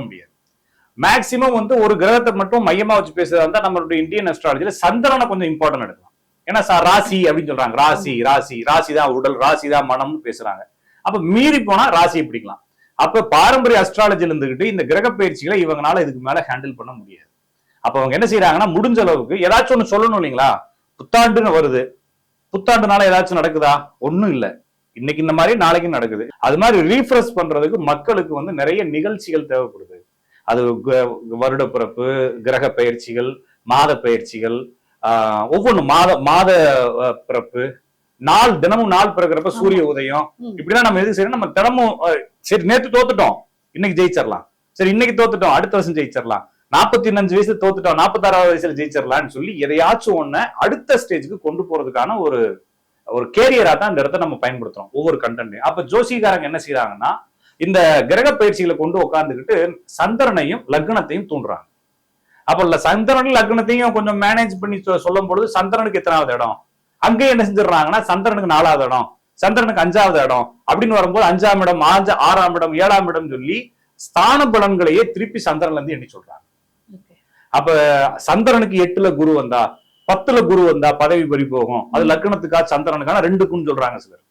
முடியாது. மேக்சிமம் வந்து ஒரு கிரகத்தை மட்டும் மையமா வச்சு பேசுறதா இருந்தா நம்மளுடைய இந்தியன் அஸ்ட்ராலஜில சந்திரனை கொஞ்சம் இம்பார்ட்டன்ட் எடுக்கலாம். ஏன்னா சார் ராசி அப்படின்னு சொல்றாங்க. ராசி ராசி ராசி தான் உடல் ராசி தான் மனம்னு பேசுறாங்க. அப்ப மீறி போனா ராசியை பிடிக்கலாம். அப்ப பாரம்பரிய அஸ்ட்ராலஜில இருந்துகிட்டு இந்த கிரக பயிற்சிகளை இவங்களால இதுக்கு மேல ஹேண்டில் பண்ண முடியாது. அப்ப அவங்க என்ன செய்யறாங்கன்னா முடிஞ்ச அளவுக்கு ஏதாச்சும் ஒண்ணு சொல்லணும் இல்லைங்களா? புத்தாண்டுன்னு வருது. புத்தாண்டுனால ஏதாச்சும் நடக்குதா? ஒன்றும் இல்லை. இன்னைக்கு இந்த மாதிரி நாளைக்கு நடக்குது. அது மாதிரி ரீஃப்ரெஷ் பண்றதுக்கு மக்களுக்கு வந்து நிறைய நிகழ்ச்சிகள் தேவைப்படுது. அது வருட பிறப்பு கிரக பயிற்சிகள் மாத பயிற்சிகள் ஆஹ் ஒவ்வொன்று மாத மாத பிறப்பு நாள் தினமும் நாள் பிறக்கிறப்ப சூரிய உதயம். இப்படிலாம் நம்ம எது செய்யணும் நம்ம தினமும் சரி நேத்து தோத்துட்டோம். இன்னைக்கு ஜெயிச்சிடலாம் சரி இன்னைக்கு தோத்துட்டோம். அடுத்த வருஷம் ஜெயிச்சிடலாம் நாற்பத்தி அஞ்சு வயசுல தோத்துட்டோம். நாற்பத்தாறாவது வயசுல ஜெயிச்சிடலாம்னு சொல்லி எதையாச்சும் ஒண்ண அடுத்த ஸ்டேஜுக்கு கொண்டு போறதுக்கான ஒரு ஒரு கேரியரா தான் இந்த இடத்த நம்ம பயன்படுத்துறோம் ஒவ்வொரு கண்டென்ட்டையும் அப்ப ஜோசிகாரங்க என்ன செய்யறாங்கன்னா இந்த கிரக பயிற்சிகளை கொண்டு உட்கார்ந்துக்கிட்டு சந்திரனையும் லக்னத்தையும் தூண்டுறாங்க. அப்ப இல்ல சந்திரன் லக்னத்தையும் கொஞ்சம் மேனேஜ் பண்ணி சொல்லும் பொழுது சந்திரனுக்கு எத்தனாவது இடம்? அங்கே என்ன செஞ்சிடறாங்கன்னா சந்திரனுக்கு நாலாவது இடம் சந்திரனுக்கு அஞ்சாவது இடம் அப்படின்னு வரும்போது அஞ்சாம் இடம் ஆஞ்ச ஆறாம் இடம் ஏழாம் இடம் சொல்லி ஸ்தான பலன்களையே திருப்பி சந்திரன்ல இருந்து எண்ணி சொல்றாங்க. அப்ப சந்திரனுக்கு எட்டுல குரு வந்தா பத்துல குரு வந்தா பதவி பறி போகும். அது லக்னத்துக்கா சந்திரனுக்கான ரெண்டுக்கும் சொல்றாங்க சிலர்.